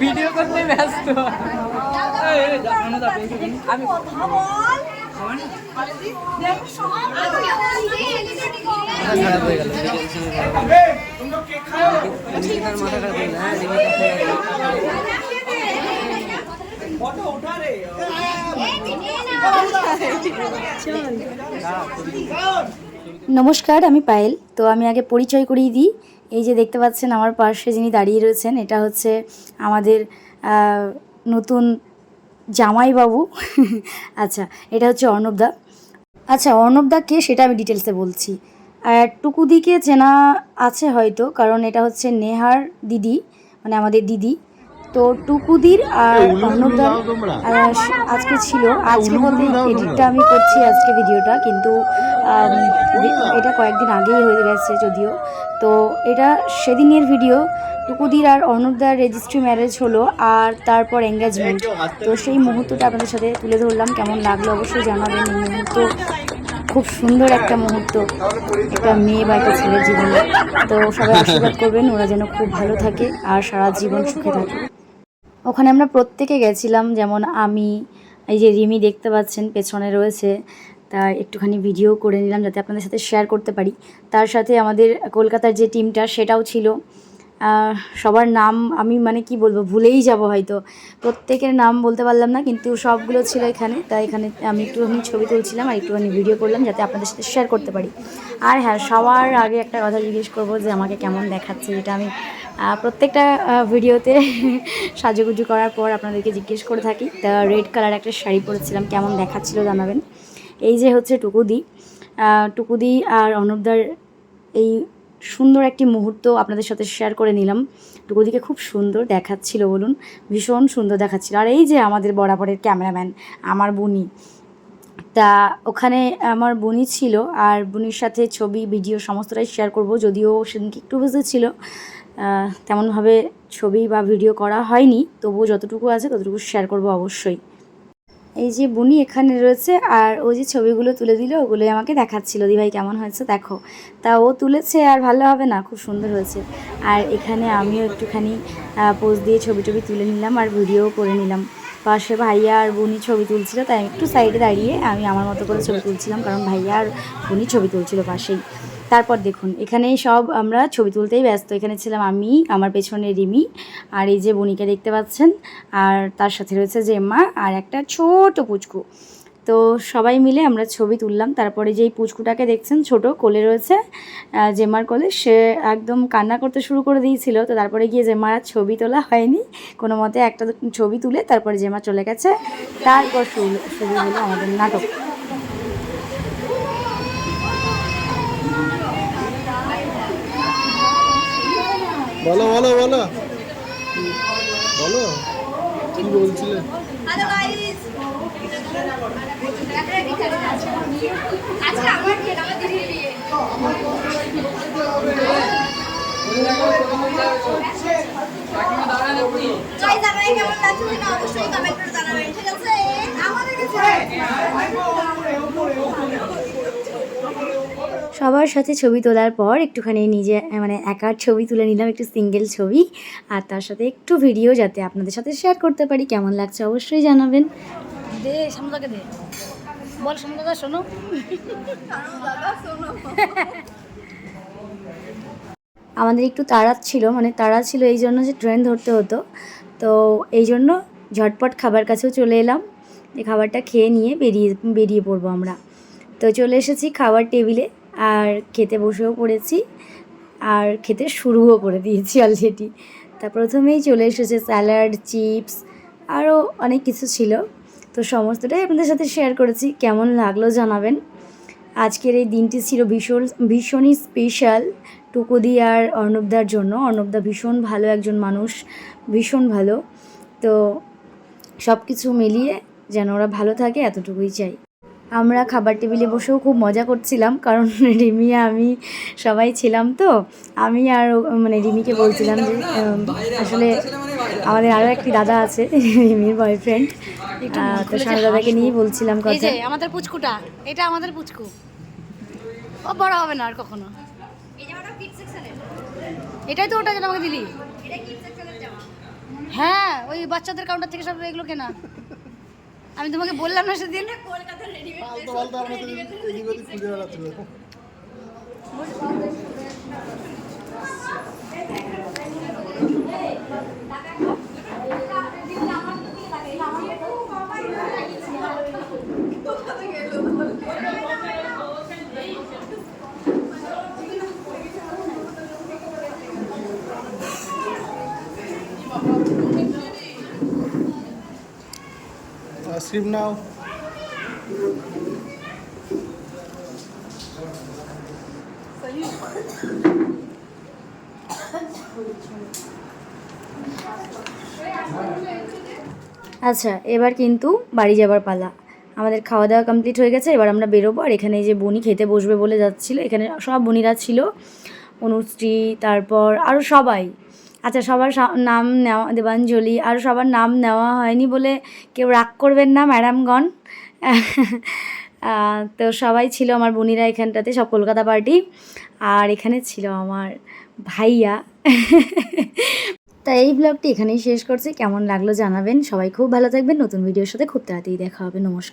Video করতে ব্যস্ত আমি নমস্কার, আমি পায়েল। তো আমি আগে পরিচয় করিয়ে দিই। এই যে দেখতে পাচ্ছেন, আমার পাশে যিনি দাঁড়িয়ে রয়েছেন, এটা হচ্ছে আমাদের নতুন জামাইবাবু। আচ্ছা এটা হচ্ছে অর্ণবদা আচ্ছা অর্ণবদা কে সেটা আমি ডিটেলসে বলছি। আর টুকুদিকে চেনা আছে হয়তো কারণ এটা হচ্ছে নেহার দিদি মানে আমাদের দিদি। তো টুকুদির আর অর্ণবদার আজকে ছিল আজকে বলতে এডিটটা আমি করছি আজকে ভিডিওটা কিন্তু এটা কয়েকদিন আগেই হয়ে গেছে যদিও। তো এটা সেদিনের ভিডিও টুকুদির আর অর্ণবদার রেজিস্ট্রি ম্যারেজ হলো আর তারপর এঙ্গেজমেন্ট তো সেই মুহূর্তটা আপনাদের সাথে তুলে ধরলাম কেমন লাগল অবশ্যই জানাবেন এই মুহূর্ত। খুব সুন্দর একটা মুহূর্ত। একটা মেয়ে বা একটা ছেলের জীবনে। তো সবাই আশীর্বাদ করবেন, ওরা যেন খুব ভালো থাকে আর সারা জীবন সুখে থাকে। ওখানে আমরা প্রত্যেকে গেছিলাম, যেমন আমি, এই যে রিমি দেখতে পাচ্ছেন, পেছনে রয়েছে। তার একটুখানি ভিডিও করে নিলাম যাতে আপনাদের সাথে শেয়ার করতে পারি। তার সাথে আমাদের কলকাতার যে টিমটা সেটাও ছিল। সবার নাম আমি মানে কি বলব, ভুলেই যাব হয়তো। প্রত্যেকের নাম বলতে পারলাম না, কিন্তু সবগুলো ছিল এখানে। তাই এখানে আমি একটুখানি ছবি তুলছিলাম আর একটুখানি ভিডিও করলাম যাতে আপনাদের সাথে শেয়ার করতে পারি। আর হ্যাঁ সবার আগে একটা কথা জিজ্ঞেস করব যে আমাকে কেমন দেখাচ্ছে যেটা আমি প্রত্যেকটা ভিডিওতে সাজুগুজু করার পর আপনাদেরকে জিজ্ঞেস করে থাকি। তা রেড কালার একটা শাড়ি পরেছিলাম, কেমন দেখাচ্ছিল জানাবেন। এই যে হচ্ছে টুকুদি। টুকুদি আর অনবদার এই সুন্দর একটি মুহূর্ত আপনাদের সাথে শেয়ার করে নিলাম। টুকুদিকে খুব সুন্দর দেখাচ্ছিল বলুন, ভীষণ সুন্দর দেখাচ্ছিল। আর এই যে আমাদের বরাবরের ক্যামেরাম্যান, আমার বুনি তা ওখানে আমার বুনি ছিল আর বুনির সাথে ছবি, ভিডিও সমস্তটাই শেয়ার করব, যদিও সেদিনকে একটু বুঝতে ছিল। তেমনভাবে ছবি বা ভিডিও করা হয়নি, তবুও যতটুকু আছে ততটুকু শেয়ার করব অবশ্যই। এই যে বুনি এখানে রয়েছে, আর ও যে ছবিগুলো তুলে দিল, ওগুলোই আমাকে দেখাচ্ছিল। দিভাই, কেমন হয়েছে দেখো। তা ও তুলেছে আর ভালো হবে না, খুব সুন্দর হয়েছে। আর এখানে আমিও একটুখানি পোজ দিয়ে ছবি টবি তুলে নিলাম আর ভিডিও করে নিলাম। পাশে ভাইয়া আর বুনি ছবি তুলছিল, তাই একটু সাইডে দাঁড়িয়ে আমি আমার মতো করে ছবি তুলছিলাম, কারণ ভাইয়া আর বুনি ছবি তুলছিল পাশেই। তারপর দেখুন এখানে সব আমরা ছবি তুলতেই ব্যস্ত। এখানে ছিলাম আমি, আমার পেছনে রিমি আর এই যে বনিকে দেখতে পাচ্ছেন, আর তার সাথে রয়েছে জেম্মা আর একটা ছোট পুচকু। তো সবাই মিলে আমরা ছবি তুললাম। তারপরে যেই পুচকুটাকে দেখছেন, ছোট কোলে রয়েছে জেমার কোলে। সে একদম কান্না করতে শুরু করে দিয়েছিল। তো তারপরে গিয়ে জেমার আর ছবি তোলা হয়নি। কোনো মতে একটা ছবি তুলে তারপরে জেমা চলে গেছে। তারপর শুরু শুরু হলো আমাদের নাটক। বলো বলো বলো। বলো কি বলছিলে? আমার বিয়ে আমার দিদির বিয়ে গাইস আপনারা কেমন লাগছে সেটা অবশ্যই কমেন্ট করে জানাবেন ঠিক আছে আমাদের কাছে সবার সাথে ছবি তোলার পর একটুখানি নিজে মানে একার ছবি তুলে নিলাম একটু সিঙ্গেল ছবি। আর তার সাথে একটু ভিডিও যাতে আপনাদের সাথে শেয়ার করতে পারি। কেমন লাগছে অবশ্যই জানাবেন। দে সামদাকে দে। বল সামদাদা শোনো। আমাদের একটু তাড়া ছিল মানে তাড়া ছিল এই জন্য যে ট্রেন ধরতে হতো। তো এই জন্য ঝটপট খাবার কাছেও চলে এলাম। এই খাবারটা খেয়ে নিয়ে বেরিয়ে বেরিয়ে পড়ব আমরা। তো চলে এসেছি খাবার টেবিলে। আর খেতে বসেও পড়েছি, আর খেতে শুরুও করে দিয়েছি অলরেডি তা প্রথমেই চলে এসেছে স্যালাড চিপস আরও অনেক কিছু ছিল। তো সমস্তটাই আপনাদের সাথে শেয়ার করেছি, কেমন লাগল জানাবেন। আজকের এই দিনটি ছিল ভীষণ, ভীষণই স্পেশাল টুকুদি আর অর্ণবদার জন্য। অর্ণবদা ভীষণ ভালো একজন মানুষ, ভীষণ ভালো। তো সব কিছু মিলিয়ে যেন ওরা ভালো থাকে, এতটুকুই চাই। আমরা খাবার টেবিলে বসেও খুব মজা করছিলাম কারণ রিমি আমি সবাই ছিলাম তো। আমি আর মানে রিমিকে বলছিলাম যে আসলে আমাদের আরও একটি দাদা আছে রিমির বয়ফ্রেন্ড তো সানা দাদাকে নিয়েই বলছিলাম কথা। আমাদের পুচকুটা এটা আমাদের পুচকু। ও বড় হবে না আর কখনো। এটাই তো ওটা যেটা আমাকে দিলি। হ্যাঁ ওই বাচ্চাদের কাউন্টার থেকে সব এগুলো কেনা। আমি তোমাকে বললাম না সেদিন। কলকাতার আইসক্রিম নাও আচ্ছা এবার কিন্তু বাড়ি যাবার পালা। আমাদের খাওয়া দাওয়া কমপ্লিট হয়ে গেছে এবার আমরা বেরোবো। আর এখানে যে বনি খেতে বসবে বলে যাচ্ছিল এখানে সব বনিরা ছিল। অনুশ্রী তারপর আরও সবাই। আচ্ছা সবার নাম নেওয়া, দেবাঞ্জলি, আর সবার নাম নেওয়া হয়নি বলে কেউ রাগ করবেন না, ম্যাডামগণ। তো সবাই ছিল আমার বোনিরা এখানটাতে, সব কলকাতা পার্টি। আর এখানে ছিল আমার ভাইয়া। তাই এই ব্লগটি এখানেই শেষ করছি। কেমন লাগল জানাবেন। সবাই খুব ভালো থাকবেন। নতুন ভিডিওর সাথে খুব তাড়াতাড়ি দেখা হবে। নমস্কার।